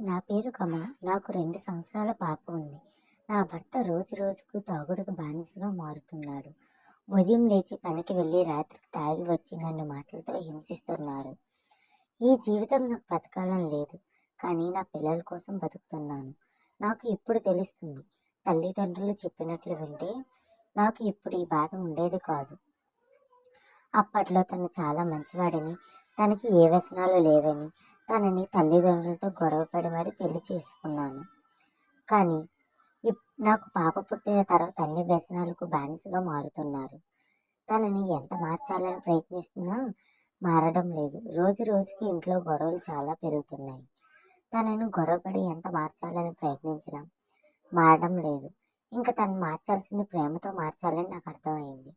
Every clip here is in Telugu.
నా పేరు కమల. నాకు రెండు సంవత్సరాల పాప ఉంది. నా భర్త రోజు రోజుకు తాగుడుకు బానిసగా మారుతున్నాడు. ఉదయం లేచి పనికి వెళ్ళి రాత్రికి తాగి వచ్చి నన్ను మాటలతో హింసిస్తున్నారు. ఈ జీవితం నాకు బతకాలని లేదు కానీ నా పిల్లల కోసం బతుకుతున్నాను. నాకు ఇప్పుడు తెలుస్తుంది. తల్లిదండ్రులు చెప్పినట్లు వింటే నాకు ఇప్పుడు ఈ బాధ ఉండేది కాదు. అప్పట్లో తను చాలా మంచివాడని తనకి ఏ వ్యసనాలు లేవని తనని తల్లిదండ్రులతో గొడవపడి మరీ పెళ్ళి చేసుకున్నాను. కానీ ఇప్ నాకు పాప పుట్టిన తర్వాత అన్ని వ్యసనాలకు బానిసగా మారుతున్నారు. తనని ఎంత మార్చాలని ప్రయత్నిస్తున్నా మారడం లేదు. రోజు రోజుకి ఇంట్లో గొడవలు చాలా పెరుగుతున్నాయి. తనను గొడవపడి ఎంత మార్చాలని ప్రయత్నించినా మారడం లేదు. ఇంకా తను మార్చాల్సింది ప్రేమతో మార్చాలని నాకు అర్థమైంది.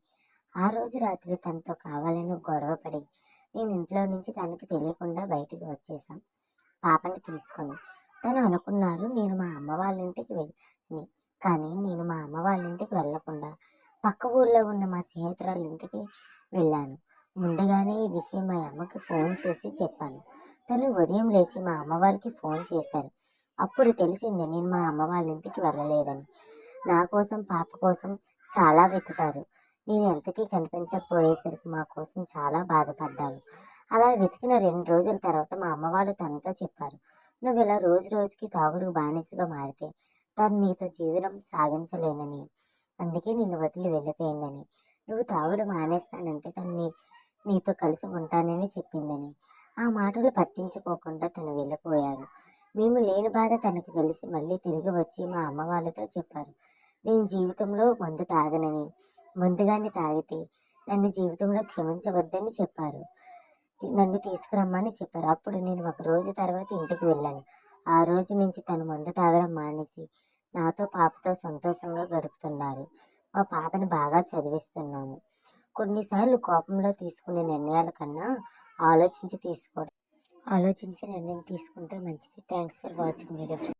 ఆ రోజు రాత్రి తనతో కావాలని గొడవపడి నేను ఇంట్లో నుంచి తనకి తెలియకుండా బయటికి వచ్చేసాం పాపని తీసుకొని. తను అనుకున్నారు నేను మా అమ్మ వాళ్ళ ఇంటికి వెళ్ళి కానీ నేను మా అమ్మ వాళ్ళ ఇంటికి వెళ్ళకుండా పక్క ఊళ్ళో ఉన్న మా స్నేహితురాల ఇంటికి వెళ్ళాను. ముందుగానే ఈ విషయం మా అమ్మకి ఫోన్ చేసి చెప్పాను. తను ఉదయం లేచి మా అమ్మ ఫోన్ చేశారు. అప్పుడు తెలిసింది నేను మా అమ్మ వాళ్ళ ఇంటికి వెళ్ళలేదని. నా కోసం పాప కోసం చాలా వెతికారు. నేను ఎంతకీ కనిపించకపోయేసరికి మా కోసం చాలా బాధపడ్డాను. అలా వెతికిన రెండు రోజుల తర్వాత మా అమ్మ వాళ్ళు తనతో చెప్పారు నువ్వు ఇలా రోజు రోజుకి తాగుడు బానిసగా మారితే తను నీతో జీవనం సాగించలేనని. అందుకే నిన్ను వదిలి వెళ్ళిపోయిందని. నువ్వు తాగుడు మానేస్తానంటే తను నీ నీతో కలిసి ఉంటానని చెప్పిందని. ఆ మాటలు పట్టించుకోకుండా తను వెళ్ళిపోయారు. మేము లేని బాధ తనకు తెలిసి మళ్ళీ తిరిగి వచ్చి మా అమ్మ వాళ్ళతో చెప్పారు నేను జీవితంలో మందు తాగనని. ముందుగానే తాగితే నన్ను జీవితంలో క్షమించవద్దని చెప్పారు. నన్ను తీసుకురమ్మని చెప్పారు. అప్పుడు నేను ఒక రోజు తర్వాత ఇంటికి వెళ్ళాను. ఆ రోజు నుంచి తను మందు తాగడం మానేసి నాతో పాపతో సంతోషంగా గడుపుతున్నారు. మా పాపని బాగా చదివిస్తున్నాము. కొన్నిసార్లు కోపంలో తీసుకునే నిర్ణయాల కన్నా ఆలోచించి తీసుకోవడం ఆలోచించి నిర్ణయం తీసుకుంటే మంచిది. Thanks for watching video